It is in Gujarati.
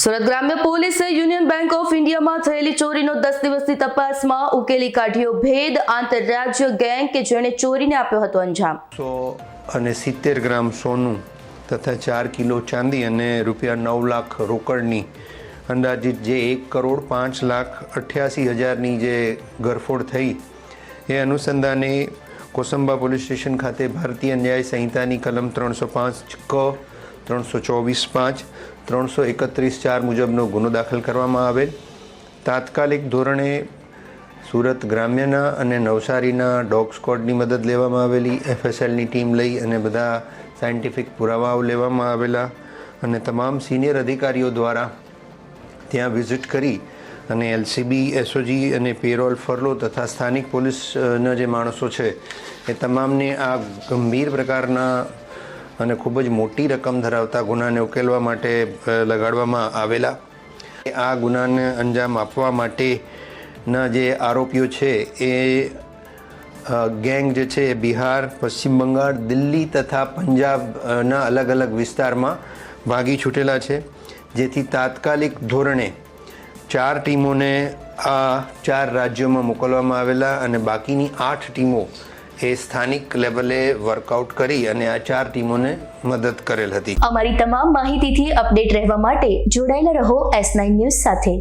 સુરત ગ્રામ્ય પોલીસે યુનિયન બેંક ઓફ ઇન્ડિયામાં થયેલી ચોરીનો દસ દિવસની તપાસમાં ઉકેલી કાઢ્યો ભેદ. આંતરરાજ્ય ગેંગ કે જેણે ચોરીને આપ્યો હતો અંજામ. સો અને સિત્તેર ગ્રામ સોનું તથા ચાર કિલો ચાંદી અને રૂપિયા નવ લાખ રોકડની અંદાજિત જે એક કરોડ પાંચ લાખ અઠ્યાસી હજારની જે ગરફોડ થઈ, એ અનુસંધાને કોસંબા પોલીસ સ્ટેશન ખાતે ભારતીય ન્યાય સંહિતાની કલમ ત્રણસો પાંચ ક ત્રણસો ચોવીસ પાંચ, ત્રણસો એકત્રીસ ચાર મુજબનો ગુનો દાખલ કરવામાં આવેલ. તાત્કાલિક ધોરણે સુરત ગ્રામ્યના અને નવસારીના ડોગ સ્કોડની મદદ લેવામાં આવેલી. એફએસએલની ટીમ લઈ અને બધા સાયન્ટિફિક પુરાવાઓ લેવામાં આવેલા અને તમામ સિનિયર અધિકારીઓ દ્વારા ત્યાં વિઝિટ કરી અને એલસીબી, એસઓજી અને પેરોલ ફરલો તથા સ્થાનિક પોલીસના જે માણસો છે, એ તમામને આ ગંભીર પ્રકારના અને ખૂબ જ મોટી રકમ ધરાવતા ગુનાને ઉકેલવા માટે લગાડવામાં આવેલા. આ ગુનાને અંજામ આપવા માટેના જે આરોપીઓ છે, એ ગેંગ જે છે, એ બિહાર, પશ્ચિમ બંગાળ, દિલ્હી તથા પંજાબના અલગ અલગ વિસ્તારમાં ભાગી છૂટેલા છે. જેથી તાત્કાલિક ધોરણે ચાર ટીમોને આ ચાર રાજ્યોમાં મોકલવામાં આવેલા અને બાકીની આઠ ટીમો એ સ્થાનિક લેવલે વર્કઆઉટ કરી અને આ ચાર ટીમોને મદદ કરેલ હતી. અમારી તમામ માહિતીથી અપડેટ રહેવા માટે જોડાયેલા રહો એસ નાઇન ન્યૂઝ સાથે.